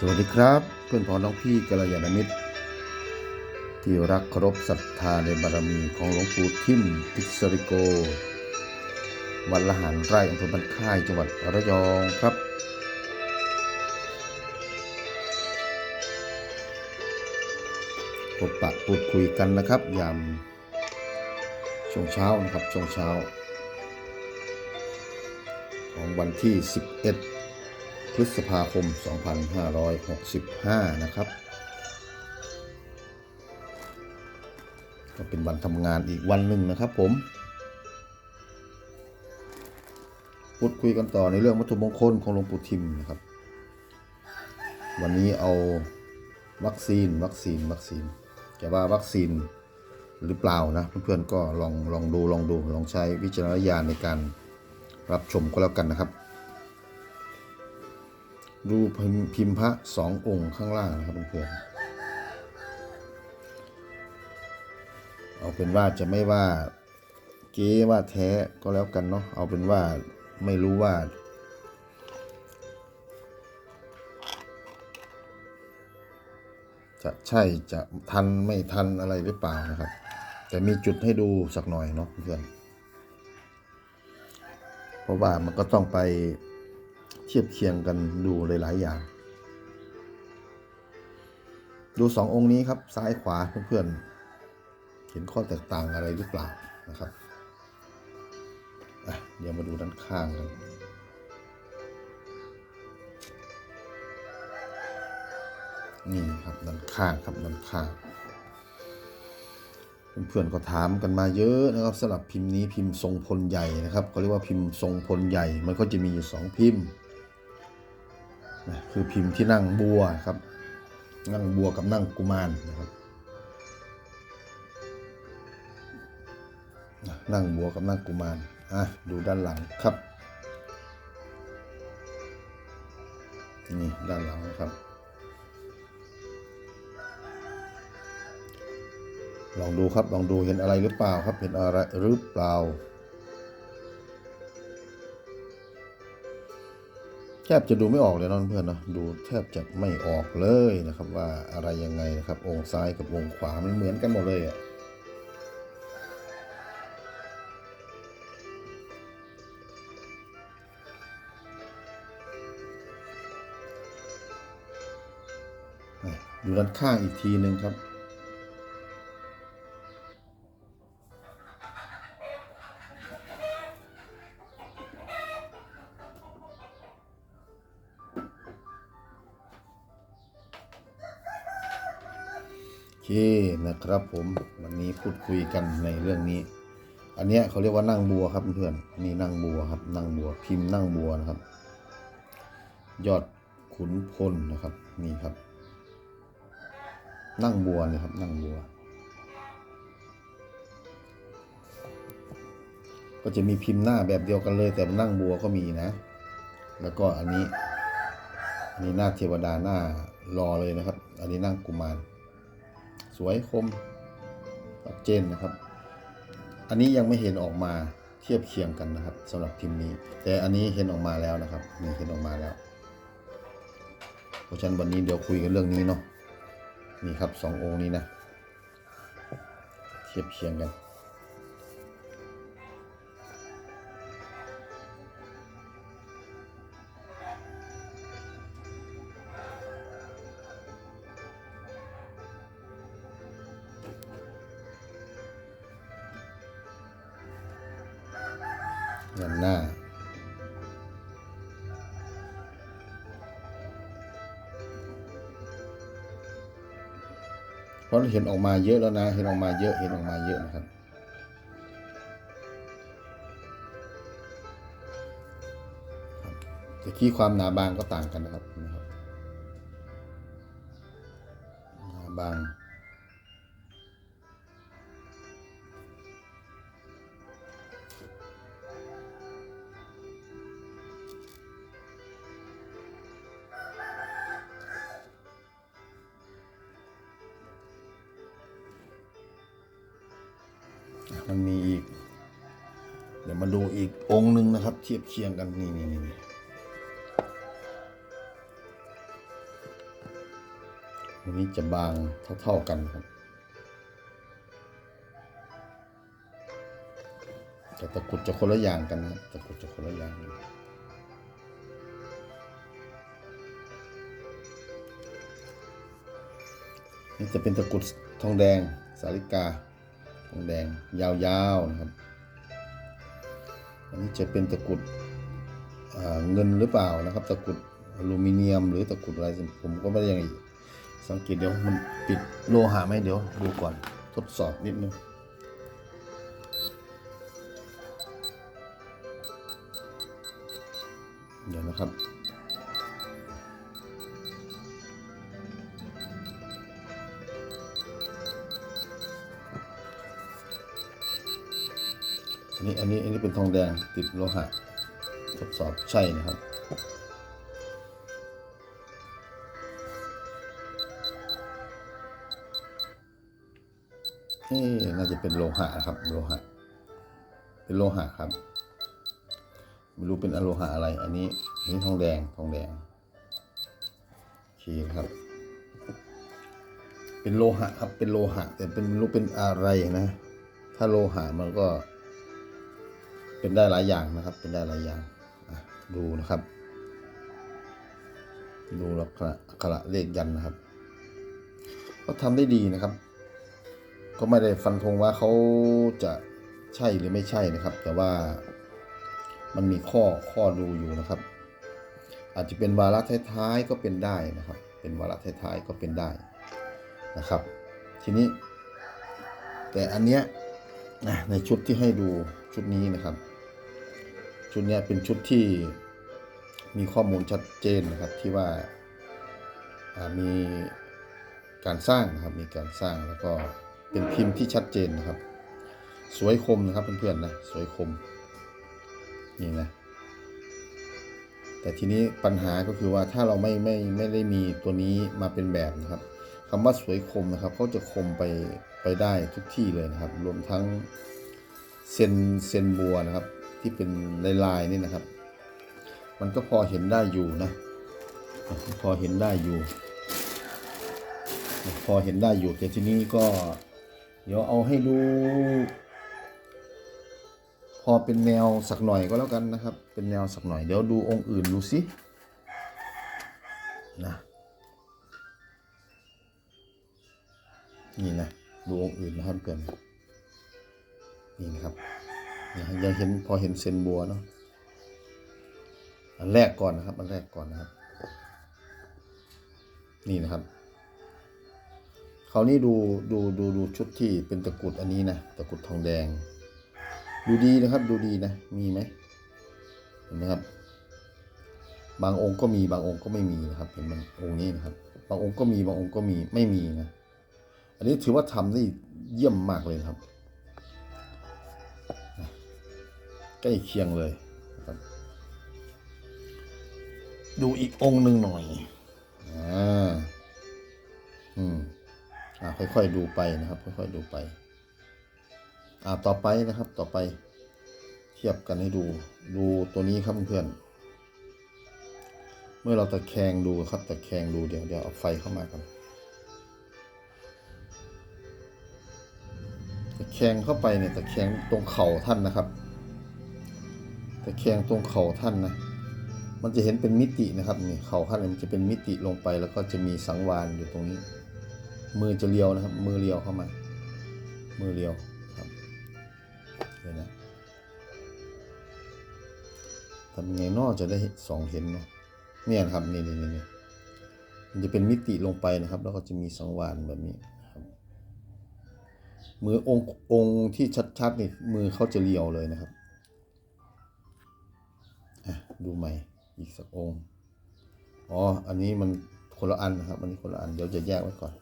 สวัสดีครับเพื่อนพ้องน้องพี่กัลยาณมิตร ที่รักเคารพศรัทธาในบารมีของหลวงปู่ทิมติสริโก วัดละหารไร่อำเภอบ้านค่ายจังหวัดระยองครับ พบปะพูดคุยกันนะครับยามช่วงเช้านะครับช่วงเช้า ของวันที่ 11 พฤษภาคม 2565 นะครับ ก็เป็นวันทำงานอีกวันหนึ่งนะครับผม พูดคุยกันต่อในเรื่องวัตถุมงคลของหลวงปู่ทิมนะครับ วันนี้เอาวัคซีนวัคซีนวัคซีนจะว่าวัคซีนหรือเปล่านะเพื่อนๆก็ลองลองดูลองดูลองใช้วิจารณญาณในการรับชมก็แล้วกันนะครับ ดูพิมพ์พิมพ์พระสององค์ข้างล่างนะครับเพื่อนเอาเป็นว่าจะไม่ว่าเก๊ว่าแท้ก็แล้วกันเนาะเอาเป็นว่าไม่รู้ว่า จะใช่จะทันไม่ทันอะไรหรือเปล่านะครับ แต่มีจุดให้ดูสักหน่อยเนาะเพื่อนเพราะว่ามันก็ต้องไป เทียบเคียงกันดูหลายๆอย่าง ดูสององค์นี้ครับซ้ายขวาเพื่อนๆเห็นข้อแตกต่างอะไรหรือเปล่านะครับเดี๋ยวมาดูด้านข้างกันนี่ครับด้านข้างครับด้านข้างเพื่อนๆก็ถามกันมาเยอะนะครับสำหรับพิมพ์นี้พิมพ์ทรงพลใหญ่นะครับเขาเรียกว่าพิมพ์ทรงพลใหญ่ มันก็จะมีอยู่สองพิมพ์ นะคือพิมพ์ที่นั่งบัวครับ นั่งบัวกับนั่งกุมารนะครับนั่งบัวกับนั่งกุมารอะดูด้านหลังครับนี่ด้านหลังนะครับ ลองดูครับลองดูเห็นอะไรหรือเปล่าครับเห็นอะไรหรือเปล่า แทบจะดูไม่ออกเลยนะเพื่อนเนาะดูแทบจะไม่ออกเลยนะครับ ว่าอะไรยังไงนะครับ องค์ซ้ายกับองค์ขวามันเหมือนกันหมดเลยอะ่ะดูด้านข้างอีกทีหนึ่งครับ นะครับผมวันนี้พูดคุยกันในเรื่องนี้ อันเนี้ยเขาเรียกว่านั่งบัวครับเพื่อนนี่นั่งบัวครับ นั่งบัวพิมพ์นั่งบัวนะครับ ยอดขุนพลนะครับนี่ครับ นั่งบัวนี่ครับ นั่งบัว ก็จะมีพิมพ์หน้าแบบเดียวกันเลย แต่นั่งบัวก็มีนะ แล้วก็อันนี้อันนี้หน้าเทวดาหน้ารอเลยนะครับ อันนี้นั่งกุมาร สวยคมชัดเจนนะครับ อันนี้ยังไม่เห็นออกมาเทียบเคียงกันนะครับสำหรับพิมพ์นี้ แต่อันนี้เห็นออกมาแล้วนะครับนี่เห็นออกมาแล้ว เพราะฉะนั้นวันนี้เดี๋ยวคุยกันเรื่องนี้เนาะนี่ครับสององค์นี้นะ เทียบเคียงกัน เพราะเห็นออกมาเยอะแล้วนะ เห็นออกมาเยอะ เห็นออกมาเยอะนะครับ แต่ที่ความหนาบางก็ต่างกันนะครับ ทียบเคียงกันนี่นี่นี่วันนี้จะบางเท่าๆกันครับแต่ตะกุดจะคนละอย่างกันนะตะกุดจะคนละอย่างกันนี่จะเป็นตะกุดทองแดงสาลิกา ทองแดงยาวๆนะครับ นี่จะเป็นตะกรุดเงินหรือเปล่านะครับ ตะกรุดอลูมิเนียม หรือตะกรุดอะไรผมก็ไม่ได้ยังสังเกตเดี๋ยวมันปิดโลหะไหมเดี๋ยวดูก่อนทดสอบนิดนึงเดี๋ยวนะครับ อันนี้อันนี้อันนี้เป็นทองแดงติดโลหะทดสอบใช่นะครับ นี่น่าจะเป็นโลหะครับโลหะ เป็นโลหะครับ ไม่รู้เป็นอโลหะอะไร อันนี้อันนี้ทองแดงทองแดงโอเคครับ เป็นโลหะครับเป็นโลหะแต่เป็นไม่รู้เป็นอะไรนะ ถ้าโลหะมันก็ เป็นได้หลายอย่างนะครับ เป็นได้หลายอย่างดูนะครับ ดูลักษณะอักขระเลขยันนะครับ ก็ทำได้ดีนะครับ ก็ไม่ได้ฟันธงว่าเขาจะใช่หรือไม่ใช่นะครับ แต่ว่ามันมีข้อข้อดูอยู่นะครับ อาจจะเป็นวาระท้ายๆก็เป็นได้นะครับ เป็นวาระท้ายๆก็เป็นได้นะครับ ทีนี้ แต่อันเนี้ยในชุดที่ให้ดูชุดนี้นะครับ ชุดนี้เป็นชุดที่มีข้อมูลชัดเจนนะครับที่ว่ามีการสร้างนะครับมีการสร้างแล้วก็เป็นพิมพ์ที่ชัดเจนนะครับ สวยคมนะครับเพื่อนๆนะสวยคมนี่นะแต่ทีนี้ปัญหาก็คือว่าถ้าเราไม่ไม่ไม่ได้มีตัวนี้มาเป็นแบบนะครับคำว่าสวยคมนะครับเขาจะคมไปไปได้ทุกที่เลยนะครับ รวมทั้งเซนเซนบัวนะครับ ที่เป็นลายๆนี่นะครับ มันก็พอเห็นได้อยู่นะ พอเห็นได้อยู่ พอเห็นได้อยู่แต่ทีนี้ก็ เดี๋ยวเอาให้ดู พอเป็นแนวสักหน่อยก็แล้วกันนะครับ เป็นแนวสักหน่อย เดี๋ยวดูองค์อื่นดูสินะนี่นะ ดูองค์อื่นนะครับเพื่อนนี่นะครับ ยังเห็นพอเห็นเซนบัวเนาะอันแรกก่อนนะครับ อันแรกก่อนนะครับ นี่นะครับคราวนี้ดูดูดูดูชุดที่เป็นตะกรุดอันนี้นะตะกรุดทองแดง ดูดีนะครับ ดูดีนะมีไหมเห็นไหมครับ บางองค์ก็มีบางองค์ก็ไม่มีนะครับเห็นมันองค์นี้นะครับ บางองค์ก็มีบางองค์ก็มีไม่มีนะ อันนี้ถือว่าทำได้เยี่ยมมากเลยครับ ล้เคียงเลยครับ ดูอีกองค์หนึ่งหน่อยอ่าอืมอ่าค่อยๆดูไปนะครับ ค่อยๆดูไป อ่าต่อไปนะครับ ต่อไป เทียบกันให้ดู ดูตัวนี้ครับเพื่อนเมื่อเราตะแคงดูครับตะแคงดูเดี๋ยวเดี๋ยวเอาไฟเข้ามากันตะแคงเข้าไปเนี่ยตะแคงตรงเข่าท่านนะครับ ตะแคงตรงเข่าท่านนะ มันจะเห็นเป็นมิตินะครับนี่เข่าท่านมันจะเป็นมิติลงไป แล้วก็จะมีสังวานอยู่ตรงนี้ มือจะเลียวนะครับ มือเลียวเข้ามา มือเลียวครับเดี๋ยวนะทำไงนอกจะได้สองเห็นเนาะเนี่ยนะครับนี่นี่นี่นี่มันจะเป็นมิติลงไปนะครับ แล้วก็จะมีสังวานแบบนี้มือองค์องค์ที่ชัดๆนี่มือเขาจะเลียวเลยนะครับ ดูใหม่อีกสักองค์อ๋อ อันนี้มันคนละอันนะครับ อันนี้คนละอัน เดี๋ยวจะแยกไว้ก่อน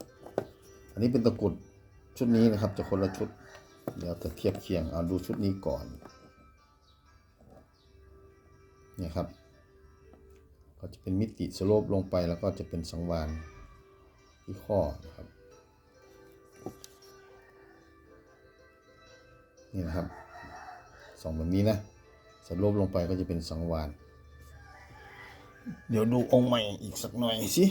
อันนี้เป็นตะกรุดชุดนี้นะครับ จะคนละชุด เดี๋ยวจะเทียบเคียง เอาดูชุดนี้ก่อน เนี่ยครับ ก็จะเป็นมิติสโลปลงไปแล้วก็จะเป็นสังวานที่ข้อนะครับ นี่นะครับสองแบบนี้นะ สโลปลงไปก็จะเป็นสังวานเดี๋ยวดูองค์ใหม่อีกสักหน่อยสิ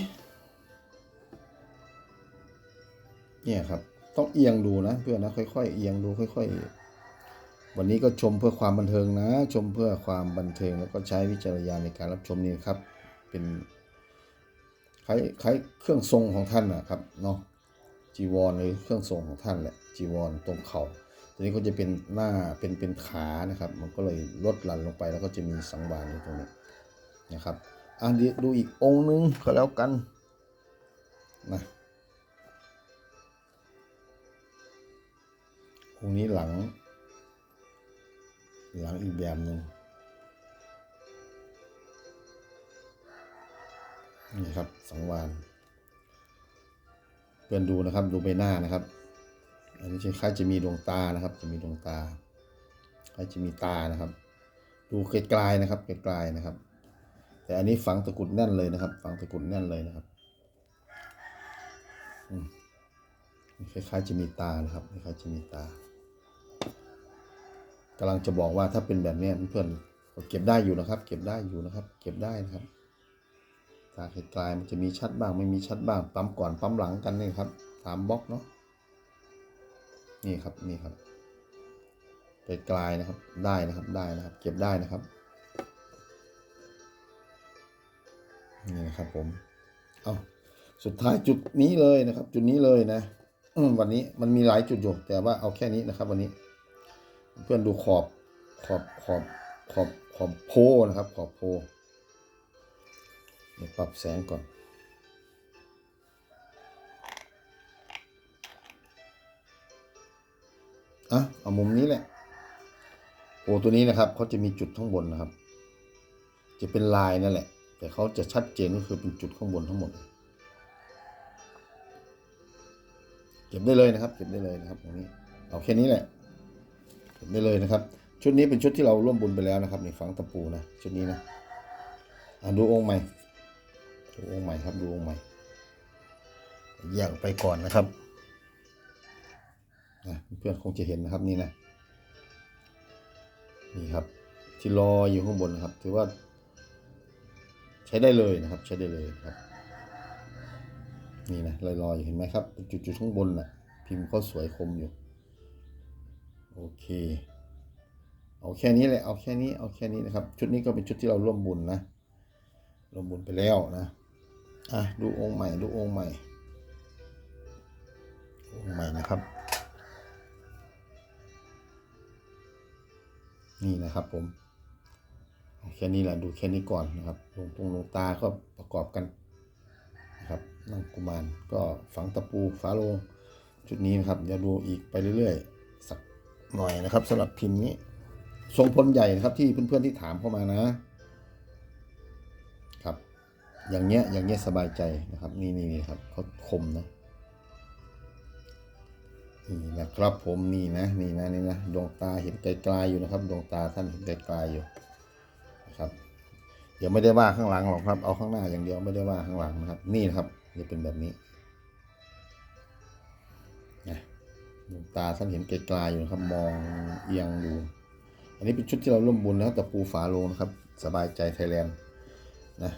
เนี่ยครับ ต้องเอียงดูนะเพื่อนนะค่อยๆเอียงดูค่อย ๆ วันนี้ก็ชมเพื่อความบันเทิงนะ ชมเพื่อความบันเทิงแล้วก็ใช้วิจารณญาณในการรับชมนี่ครับ เป็นคล้ายคล้ายเครื่องทรงของท่านนะครับเนาะจีวรหรือเครื่องทรงของท่านแหละจีวรตรงเข่า ตัวนี้ก็จะเป็นหน้าเป็นเป็นขานะครับ มันก็เลยลดหลั่นลงไปแล้วก็จะมีสังวานอยู่ตรงนี้นะครับอะเดี๋ยวดูอีกองค์นึงก็แล้วกันนะองค์นี้หลัง หลังอีกแบบหนึ่งนี่ครับสังวานเพื่อนดูนะครับดูใบหน้านะครับ อันนี้คล้ายจะมีดวงตานะครับ จะมีดวงตาคล้ายจะมีตานะครับ ดูไกลๆนะครับไกลๆนะครับ แต่อันนี้ฝังตะกุดแน่นเลยนะครับ ฝังตะกุดแน่นเลยนะครับคล้ายๆจะมีตานะครับคล้ายๆจะมีตากำลังจะบอกว่าถ้าเป็นแบบนี้เพื่อนเก็บได้อยู่นะครับ เก็บได้อยู่นะครับ เก็บได้นะครับตาไกลๆมันจะมีชัดบ้างไม่มีชัดบ้างปั๊มก่อนปั๊มหลังกันนี่ครับสามบล็อกเนาะ นี่ครับนี่ครับไกลๆนะครับได้นะครับได้นะครับ เก็บได้นะครับนี่นะครับผมเอาสุดท้ายจุดนี้เลยนะครับ จุดนี้เลยนะวันนี้มันมีหลายจุดอยู่แต่ว่าเอาแค่นี้นะครับ วันนี้ เพื่อนดูขอบขอบขอบขอบขอบโพนะครับ ขอบโพเดี๋ยวปรับแสงก่อน อะเอามุมนี้แหละ โอตัวนี้นะครับเขาจะมีจุดข้างบนนะครับ จะเป็นลายนั่นแหละ แต่เขาจะชัดเจนก็คือเป็นจุดข้างบนทั้งหมด เก็บได้เลยนะครับ เก็บได้เลยนะครับตรงนี้เอาแค่นี้แหละเห็นได้เลยนะครับ ชุดนี้เป็นชุดที่เราร่วมบุญไปแล้วนะครับในฝังตะปูนะชุดนี้นะอะดูองค์ใหม่ดูองค์ใหม่ครับดูองค์ใหม่แยกไปก่อนนะครับ นะเพื่อนคงจะเห็นนะครับนี่นะนี่ครับ ที่ลอยอยู่ข้างบนนะครับ ถือว่า ใช้ได้เลยนะครับ ใช้ได้เลยครับ นี่นะลอยๆอยู่เห็นไหมครับ จุดๆข้างบนน่ะ พิมพ์เขาสวยคมอยู่ โอเคเอาแค่นี้แหละเอาแค่นี้เอาแค่นี้นะครับ ชุดนี้ก็เป็นชุดที่เราร่วมบุญนะร่วมบุญไปแล้วนะอะดูองค์ใหม่ดูองค์ใหม่องค์ใหม่นะครับ นี่นะครับผมแค่นี้แหละดูแค่นี้ก่อนนะครับลงตรงลงตาก็ประกอบกันนะครับนั่งกุมารก็ฝังตะปูฝาโลงชุดนี้นะครับเดี๋ยวดูอีกไปเรื่อยๆ สักหน่อยนะครับสำหรับพิมพ์นี้ ทรงพลใหญ่นะครับที่เพื่อนๆที่ถามเข้ามานะครับ อย่างเงี้ยอย่างเงี้ยสบายใจนะครับ นี่นี่นี่ครับเขาคมนะ นี่นะครับผมนี่นะนี่นะนี่นะดวงตาเห็นไกลๆอยู่นะครับ ดวงตาท่านเห็นไกลๆอยู่นะครับ เดี๋ยวไม่ได้ว่าข้างหลังหรอกครับ เอาข้างหน้าอย่างเดียวไม่ได้ว่าข้างหลังนะครับ นี่นะครับจะเป็นแบบนี้นะดวงตาท่านเห็นไกลๆอยู่นะครับ มองเอียงดูอันนี้เป็นชุดที่เราร่วมบุญนะครับแต่ปูฝาโลงนะครับ สบายใจไทยแลนด์นะ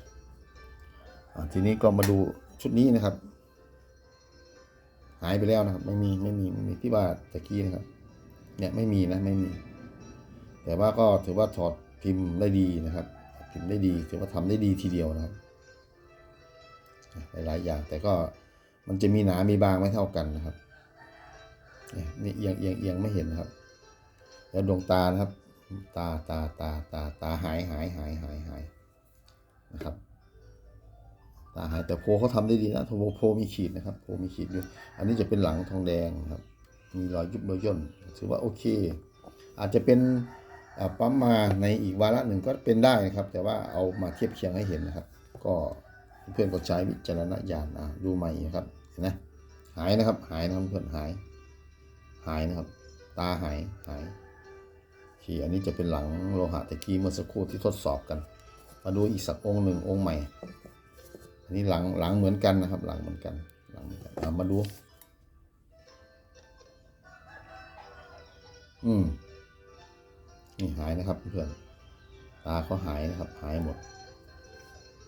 ทีนี้ก็มาดูชุดนี้นะครับ หายไปแล้วนะครับ ไม่มีไม่มีไม่มีที่ว่าตะกี้นะครับ เนี่ยไม่มีนะไม่มี แต่ว่าก็ถือว่าถอดพิมพ์ได้ดีนะครับ พิมพ์ได้ดี ถือว่าทำได้ดีทีเดียวนะครับหลายๆอย่างแต่ก็มันจะมีหนา มีบางไม่เท่ากันนะครับเนี่ยนี่เอียงเอียงเอียงไม่เห็นนะครับ แล้วดวงตานะครับ ตาตาตาตาตาหายหายหายหายหายนะครับ ตาหายแต่โพเขาทำได้ดีนะโพโพมีขีดนะครับโพมีขีดอยู่อันนี้จะเป็นหลังทองแดงครับ มีรอยยุบรอยย่นถือว่าโอเค อาจจะเป็นปั๊มมาในอีกวาระหนึ่งก็เป็นได้นะครับ แต่ว่าเอามาเทียบเคียงให้เห็นนะครับ ก็เพื่อนก็ใช้วิจารณญาณอะดูใหม่นะครับเห็นไหมหายนะครับ หายนะครับเพื่อนหาย หายนะครับ ตาหายหายโอเคอันนี้จะเป็นหลังโลหะตะกี้เมื่อสักครู่ที่ทดสอบกัน มาดูอีกสักองค์หนึ่งองค์ใหม่ อันนี้หลังหลังเหมือนกันนะครับ หลังเหมือนกันหลังเหมือนกันเอามาดู อืมนี่หายนะครับเพื่อนตาเขาหายนะครับ หายหมด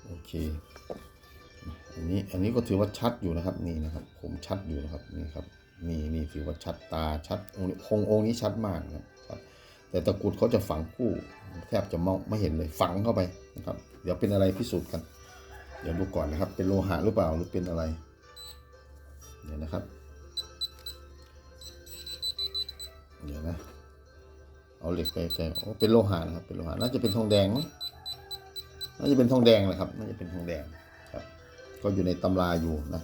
โอเค อันนี้อันนี้ก็ถือว่าชัดอยู่นะครับ นี่นะครับ ผมชัดอยู่นะครับนี่ครับนี่นี่ถือว่าชัดตาชัดองค์นี้คงองค์นี้ชัดมากนะครับแต่ตะกุดเขาจะฝังคู่ แทบจะมองไม่เห็นเลยฝังเข้าไปนะครับ เดี๋ยวเป็นอะไรพิสูจน์กัน เดี๋ยวดูก่อนนะครับ เป็นโลหะหรือเปล่าหรือเป็นอะไร เดี๋ยวนะครับ เดี๋ยวนะ เอาเหล็กไปแกโอ้เป็นโลหะนะครับ เป็นโลหะ น่าจะเป็นทองแดงมั้ง น่าจะเป็นทองแดงแหละครับ น่าจะเป็นทองแดงครับ ก็อยู่ในตำราอยู่นะ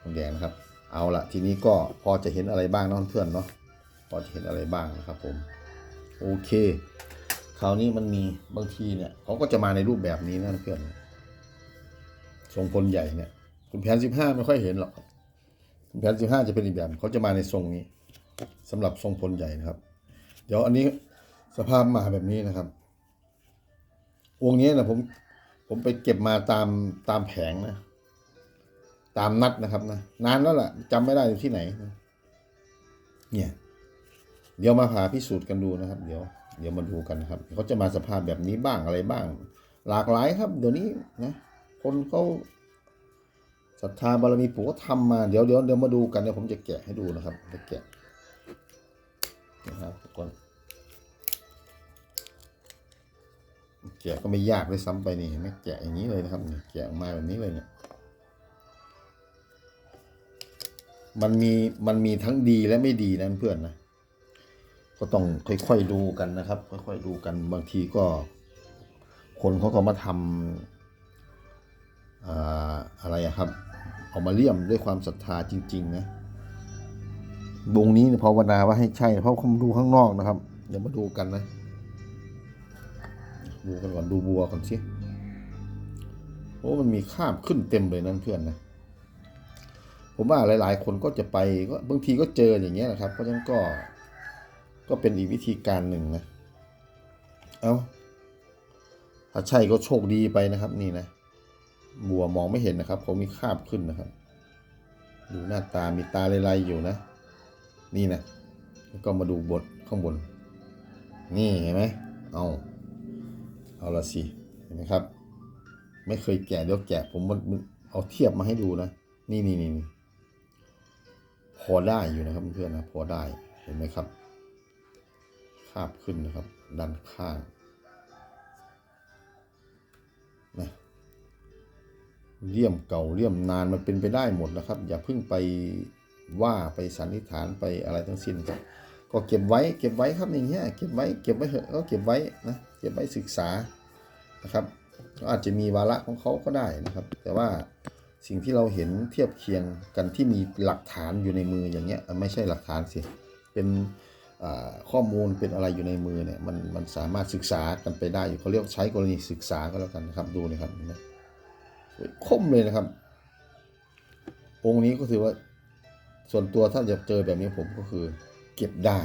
ทองแดงนะครับ เอาละทีนี้ก็พอจะเห็นอะไรบ้างเนาะเพื่อนเนาะ พอจะเห็นอะไรบ้างนะครับ ผม โอเค คราวนี้มันมีบางทีเนี่ยเขาก็จะมาในรูปแบบนี้นะเพื่อน ทรงพลใหญ่เนี่ยคุณแผนสิบห้าไม่ค่อยเห็นหรอกครับคุณแผนสิบห้าจะเป็นอีกแบบเขาจะมาในทรงนี้สำหรับทรงพลใหญ่นะครับ เดี๋ยวอันนี้สภาพมาแบบนี้นะครับองค์นี้นะผมผมไปเก็บมาตามตามแผงนะ ตามนัดนะครับนะนานแล้วล่ะจำไม่ได้อยู่ที่ไหนนะเนี่ย เดี๋ยวมาหาพิสูจน์กันดูนะครับ เดี๋ยว เดี๋ยวมาดูกันนะครับเขาจะมาสภาพแบบนี้บ้างอะไรบ้าง หลากหลายครับ เดี๋ยวนี้นะ คนเขาศรัทธาบารมีปู่ก็ทำมาเดี๋ยวเดี๋ยวเดี๋ยวมาดูกันเดี๋ยวผมจะแกะให้ดูนะครับจะแกะนะครับทุกคนแกะก็ไม่ยากเลยซ้ำไปนี่เห็นไหม่แกะอย่างนี้เลยนะครับนี่แกะออกมาแบบนี้เลยเนี่ยมันมีมันมีทั้งดีและไม่ดีนะเพื่อนนะก็ต้องค่อยๆดูกันนะครับ ค่อยๆดูกันบางทีก็ คนเขาก็มาทำอ่า อะไรครับเอามาเลี่ยมด้วยความศรัทธาจริง ๆ นะวงนี้ภาวนาว่าให้ใช่ เพราะผมดูข้างนอกนะครับ เดี๋ยวมาดูกันนะ ดูกันก่อนดูบัวก่อนสิโอ้มันมีคราบขึ้นเต็มเลยนั่นเพื่อนนะผมว่าหลายๆ คนก็จะไปก็บางทีก็เจออย่างเงี้ยนะครับ เพราะฉะนั้นก็ก็เป็นอีกวิธีการหนึ่งนะ เอ้าถ้าใช่ก็โชคดีไปนะครับนี่นะ บัวมองไม่เห็นนะครับ เขามีคาบขึ้นนะครับ ดูหน้าตามีตาลายๆอยู่นะ นี่นะ แล้วก็มาดูบทข้างบน นี่เห็นไหมเอาเอาละสิเห็นไหมครับ ไม่เคยแกะเดี๋ยวแกะผมมันเอาเทียบมาให้ดูนะ นี่นี่นี่พอได้อยู่นะครับเพื่อนนะพอได้เห็นไหมครับคาบขึ้นนะครับ ด้านข้างนะ เลี่ยมเก่าเลี่ยมนานมันเป็นไปได้หมดนะครับ อย่าเพิ่งไปว่าไปสันนิษฐานไปอะไรทั้งสิ้นครับก็เก็บไว้เก็บไว้ครับอย่างเงี้ยเก็บไว้เก็บไว้เถอะก็เก็บไว้นะเก็บไว้ศึกษานะครับก็อาจจะมีวาระของเขาก็ได้นะครับ แต่ว่าสิ่งที่เราเห็นเทียบเคียงกันที่มีหลักฐานอยู่ในมืออย่างเงี้ยไม่ใช่หลักฐานสิเป็นข้อมูลเป็นอะไรอยู่ในมือเนี่ยมันมันสามารถศึกษากันไปได้อยู่เขาเรียกใช้กรณีศึกษาก็แล้วกันนะครับดูนะครับ คมเลยนะครับ องค์นี้ก็ถือว่า ส่วนตัวถ้าจะเจอแบบนี้ผมก็คือ เก็บได้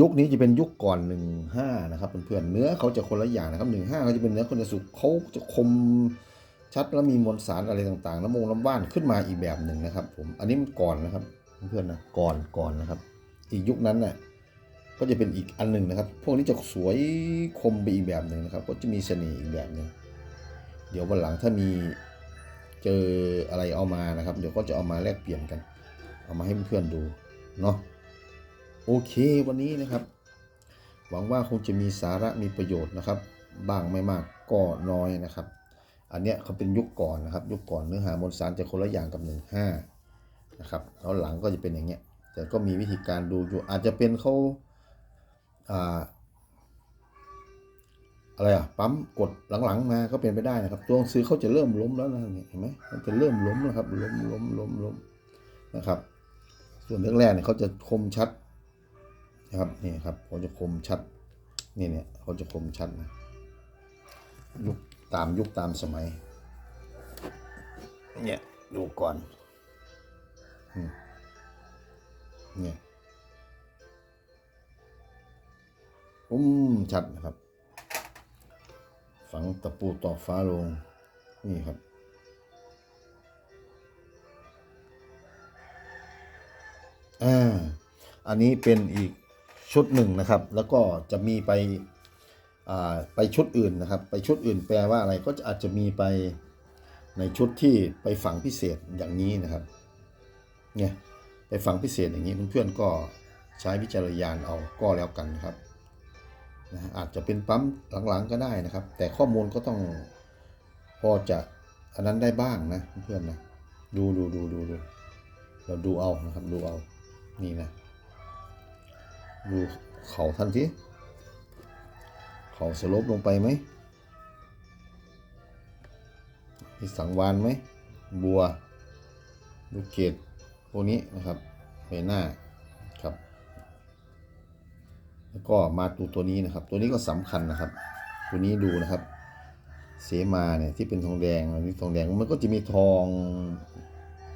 ยุคนี้จะเป็นยุคก่อนหนึ่งห้านะครับเพื่อนๆเนื้อเขาจะคนละอย่างนะครับหนึ่งห้าเขาจะเป็นเนื้อคนจะสุกเขาจะคมชัดแล้วมีมวลสารอะไรต่างๆน้ำมงน้ำว่านขึ้นมาอีกแบบหนึ่งนะครับ ผม อันนี้มันก่อนนะครับ เพื่อนๆนะก่อนก่อนนะครับ อีกยุคนั้นน่ะก็จะเป็นอีกอันหนึ่งนะครับ พวกนี้จะสวยคมไปอีกแบบหนึ่งนะครับ ก็จะมีเสน่ห์อีกแบบหนึ่ง เดี๋ยววันหลังถ้ามีเจออะไรเอามานะครับ เดี๋ยวก็จะเอามาแลกเปลี่ยนกัน เอามาให้เพื่อนๆดูเนาะโอเควันนี้นะครับ หวังว่าคงจะมีสาระมีประโยชน์นะครับบ้างไม่มากก็น้อยนะครับ อันเนี้ยเขาเป็นยุคก่อนนะครับ ยุคก่อนเนื้อหามวลสารจะคนละอย่างกับหนึ่งห้านะครับแล้วหลังก็จะเป็นอย่างเงี้ยแต่ก็มีวิธีการดูอยู่อาจจะเป็นเขาอ่า อะไรอะปั๊มกดหลังๆมาก็เป็นไปได้นะครับ ตัวหนังสือเขาจะเริ่มล้มแล้วนะเห็นไหมมันจะเริ่มล้มแล้วครับ ล้มล้มล้มล้มนะครับ ส่วนแรกๆเนี่ยเขาจะคมชัดนะครับนี่ครับเขาจะคมชัดนี่เนี่ยเขาจะคมชัดนะยุคตามยุคตามสมัยเนี่ยดูก่อนเนี่ยอืมชัดนะครับ ฝังตะปูตอกฟ้าลง นี่ครับ อ่า อันนี้เป็นอีกชุดหนึ่งนะครับ แล้วก็จะมีไป อ่า ไปชุดอื่นนะครับ ไปชุดอื่นแปลว่าอะไร ก็จะอาจจะมีไปในชุดที่ไปฝังพิเศษอย่างนี้นะครับ เนี่ย ไปฝังพิเศษอย่างนี้เพื่อนๆก็ใช้วิจารณญาณเอาก็แล้วกันนะครับ อาจจะเป็นปั๊มหลังๆก็ได้นะครับ แต่ข้อมูลก็ต้องพอจะอันนั้นได้บ้างนะเพื่อนๆนะดูดูดูดูดูเราดูเอานะครับดูเอานี่นะดูเขาท่านทีเขาสลบลงไปไหมมีสังวานไหมบัวดูเกตพวกนี้นะครับใบหน้า แล้วก็มาดูตัวนี้นะครับ ตัวนี้ก็สำคัญนะครับ ตัวนี้ดูนะครับ เสมาเนี่ยที่เป็นทองแดงอันนี้ทองแดงมันก็จะมีทอง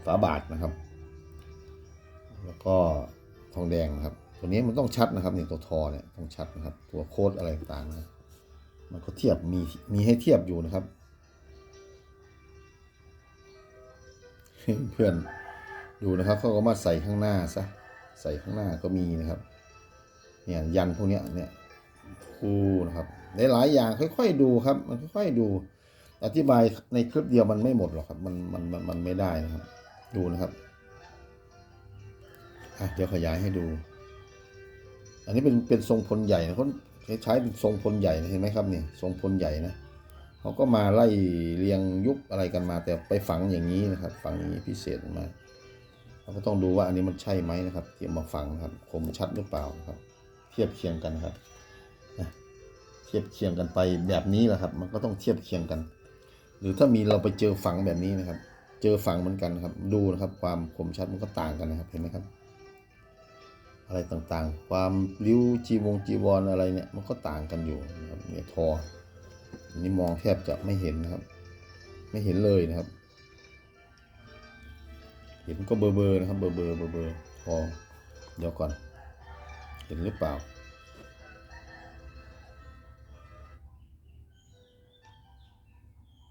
ฝาบาทนะครับ แล้วก็ทองแดงนะครับ ตัวนี้มันต้องชัดนะครับเนี่ยตัวทอเนี่ยต้องชัดนะครับ ตัวโค้ดอะไรต่างๆนะมันก็เทียบมีมีให้เทียบอยู่นะครับ เพื่อนดูนะครับเขาก็มาใส่ข้างหน้าซะใส่ข้างหน้าก็มีนะครับ เนี่ยยันพวกเนี้ยเนี่ยคูนะครับหลายๆอย่างค่อยๆดูครับ มันค่อยๆดู อธิบายในคลิปเดียวมันไม่หมดหรอกครับ มันมันมันมันไม่ได้นะครับ ดูนะครับอะเดี๋ยวขยายให้ดู อันนี้เป็นเป็นทรงพลใหญ่นะเขาใช้เป็นทรงพลใหญ่นะเห็นไหมครับเนี่ยทรงพลใหญ่นะเขาก็มาไล่เรียงยุคอะไรกันมา แต่ไปฝังอย่างนี้นะครับ ฝังอย่างนี้พิเศษมาเราก็ต้องดูว่าอันนี้มันใช่ไหมนะครับที่มาฝังครับคมชัดหรือเปล่าครับ ทียบเคียงกันครับเทียบเคียงกันไปแบบนี้แหละครับ มันก็ต้องเทียบเคียงกัน หรือถ้ามีเราไปเจอฝังแบบนี้นะครับ เจอฝังเหมือนกันครับ ดูนะครับ ความคมชัดมันก็ต่างกันนะครับเห็นไหมครับ อะไรต่างๆ ความริ้วจีวงจีวรอะไรเนี่ยมันก็ต่างกันอยู่นะครับเนี่ยทออันนี้มองแทบจะไม่เห็นนะครับ ไม่เห็นเลยนะครับ เห็นก็เบอร์เบอร์นะครับ เบอร์เบอร์เบอร์เบอร์ทอเดี๋ยวก่อน เห็นหรือเปล่า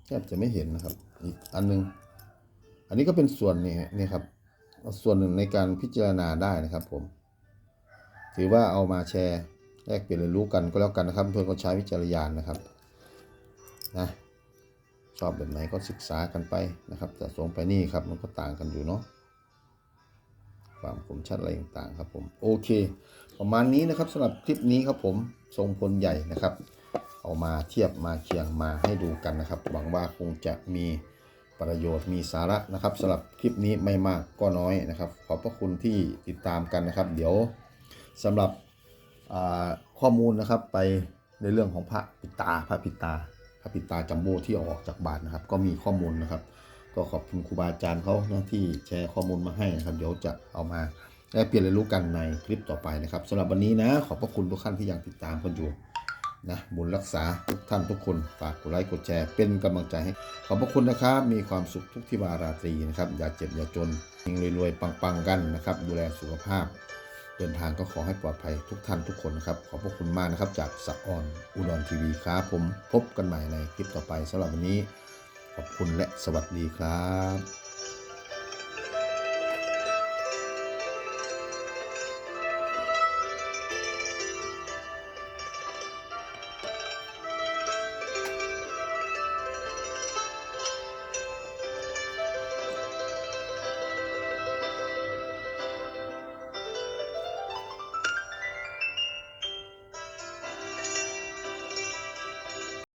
แทบจะไม่เห็นนะครับ อีกอันหนึง อันนี้ก็เป็นส่วนนี่นี่ครับ ส่วนหนึ่งในการพิจารณาได้นะครับ ผม ถือว่าเอามาแชร์แลกเปลี่ยนเรียนรู้กันก็แล้วกันนะครับ เพื่อนก็ใช้วิจารณญาณนะครับนะชอบแบบไหนก็ศึกษากันไปนะครับแต่ส่งไปนี่ครับมันก็ต่างกันอยู่เนาะความคมชัดอะไรต่างๆครับผมโอเค ประมาณนี้นะครับสำหรับคลิปนี้ครับผมทรงพลใหญ่นะครับ เอามาเทียบมาเคียงมาให้ดูกันนะครับ หวังว่าคงจะมีประโยชน์มีสาระนะครับสำหรับคลิปนี้ไม่มากก็น้อยนะครับ ขอบพระคุณที่ติดตามกันนะครับ เดี๋ยวสำหรับข้อมูลนะครับไปในเรื่องของพระปิตาพระปิตาพระปิตาจัมโบ้ที่อออกจากบาทนะครับ ก็มีข้อมูลนะครับ ก็ขอบคุณครูบาอาจารย์เขานะที่แชร์ข้อมูลมาให้นะครับ เดี๋ยวจะเอามาแลกเปลี่ยนเรียนรู้กันในคลิปต่อไปนะครับสำหรับวันนี้นะ ขอบพระคุณทุกท่านที่ยังติดตามกันอยู่ นะบุญรักษาทุกท่านทุกคนฝากกดไลค์กดแชร์ เป็นกำลังใจให้ ขอบพระคุณนะครับ มีความสุขทุกที่วาราตรีนะครับ อย่าเจ็บอย่าจนยิงรวยๆ ปังๆ กันนะครับ ดูแลสุขภาพ เดินทางก็ขอให้ปลอดภัยทุกท่านทุกคนนะครับ ขอบพระคุณมากนะครับจากสักออนอุดรทีวีครับผมพบกันใหม่ในคลิปต่อไปสำหรับวันนี้ ขอบคุณและสวัสดีครับ